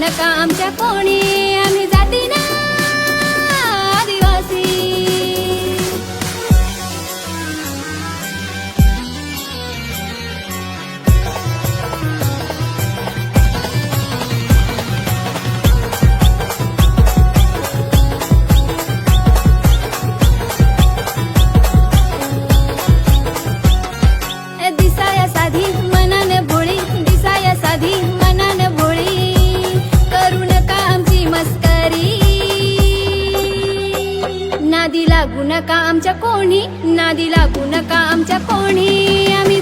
नका आमच्या कोणी. नका आमच्या कोणी नादी लागू नका आमच्या कोणी. आम्ही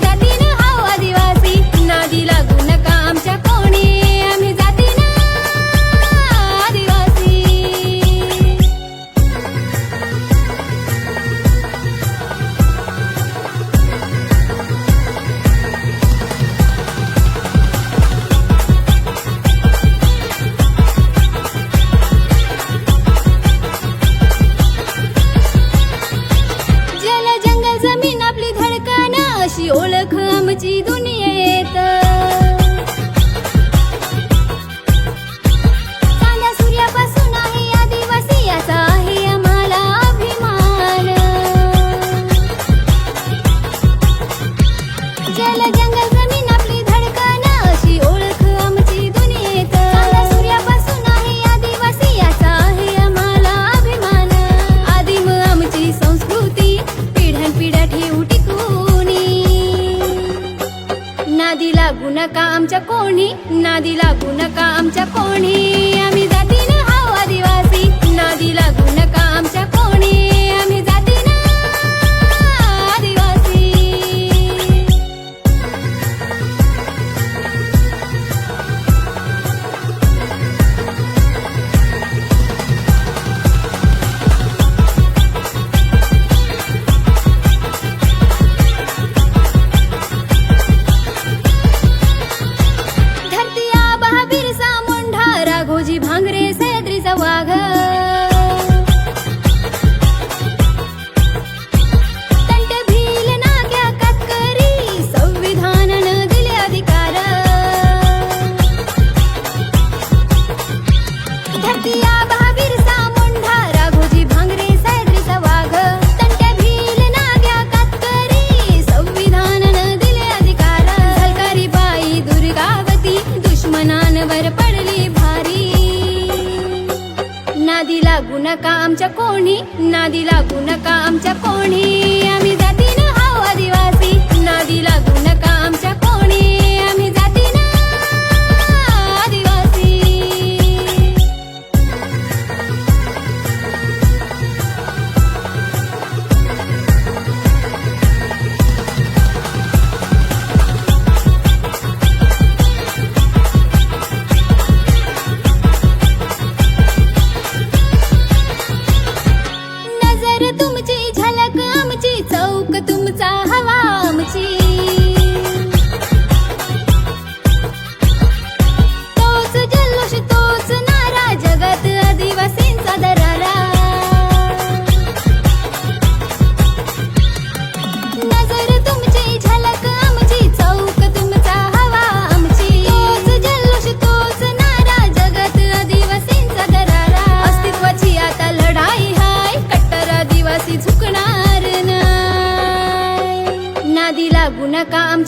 नका आमच्या कोणी नादी लागू नका आमच्या कोणी. नका आमच्या कोणी नादी लागू नका आमच्या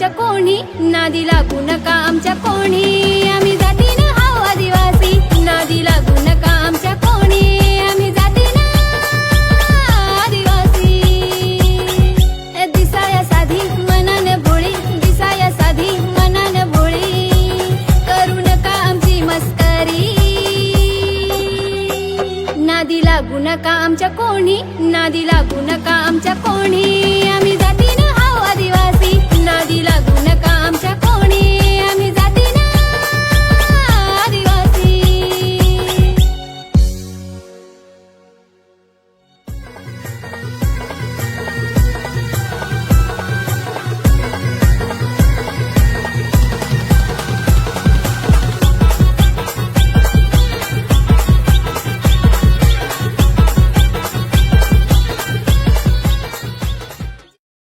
आमच्या कोणी? नादी लागू नका आमच्या कोणी. आम्ही जातीनं हाव आदिवासी. नादी लागू नका आमच्या कोणी. आम्ही जातीनं आदिवासी. दिसाया साधी मनान भोळी दिसाया साधी मनान भोळी करू नका आमची मस्करी. नादी लागू नका आमच्या कोणी. नादी लागू नका आमच्या कोणी. आम्ही